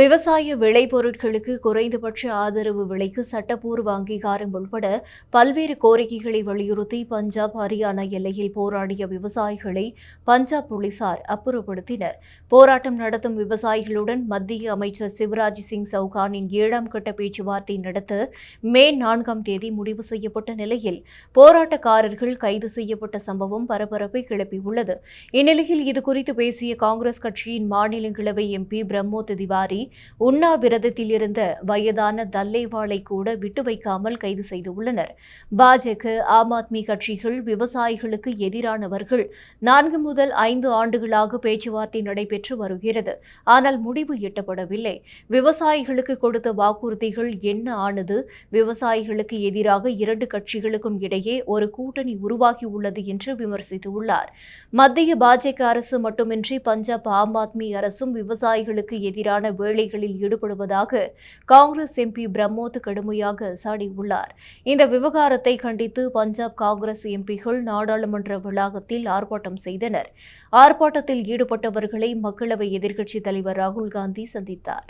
விவசாய விளைபொருட்களுக்கு குறைந்தபட்ச ஆதரவு விலைக்கு சட்டப்பூர்வ அங்கீகாரம் உள்பட பல்வேறு கோரிக்கைகளை வலியுறுத்தி பஞ்சாப் ஹரியானா எல்லையில் போராடிய விவசாயிகளை பஞ்சாப் போலீசார் அப்புறப்படுத்தினர். போராட்டம் நடத்தும் விவசாயிகளுடன் மத்திய அமைச்சர் சிவராஜ் சிங் சவுகானின் ஏழாம் கட்ட பேச்சுவார்த்தை நடத்த மே நான்காம் தேதி முடிவு செய்யப்பட்ட நிலையில் போராட்டக்காரர்கள் கைது செய்யப்பட்ட சம்பவம் பரபரப்பை கிளப்பியுள்ளது. இந்நிலையில் இதுகுறித்து பேசிய காங்கிரஸ் கட்சியின் மாநிலங்களவை எம்பி பிரம்மோத் திவாரி உண்ணாவிரதத்தில் இருந்த வயதான தல்லேவாளை கூட விட்டு வைக்காமல் கைது செய்துள்ளனர் பாஜக ஆம் ஆத்மி கட்சிகள் விவசாயிகளுக்கு எதிரானவர்கள் நான்கு முதல் ஐந்து ஆண்டுகளாக பேச்சுவார்த்தை நடைபெற்று வருகிறது. ஆனால் முடிவு எட்டப்படவில்லை. விவசாயிகளுக்கு கொடுத்த வாக்குறுதிகள் என்ன ஆனது? விவசாயிகளுக்கு எதிராக இரண்டு கட்சிகளுக்கும் இடையே ஒரு கூட்டணி உருவாகியுள்ளது என்று விமர்சித்துள்ளார் மத்திய பாஜக அரசு மட்டுமின்றி பஞ்சாப் ஆம் ஆத்மி அரசும் விவசாயிகளுக்கு எதிரான வேலைகளில் ஈடுபடுவதாக காங்கிரஸ் எம்பி பிரம்மோத் கடுமையாக சாடியுள்ளார். இந்த விவகாரத்தை கண்டித்து பஞ்சாப் காங்கிரஸ் எம்பிகள் நாடாளுமன்ற வளாகத்தில் ஆர்ப்பாட்டம் செய்தனர். ஆர்ப்பாட்டத்தில் ஈடுபட்டவர்களை மக்களவை எதிர்க்கட்சித் தலைவர் ராகுல் காந்தி சந்தித்தார்.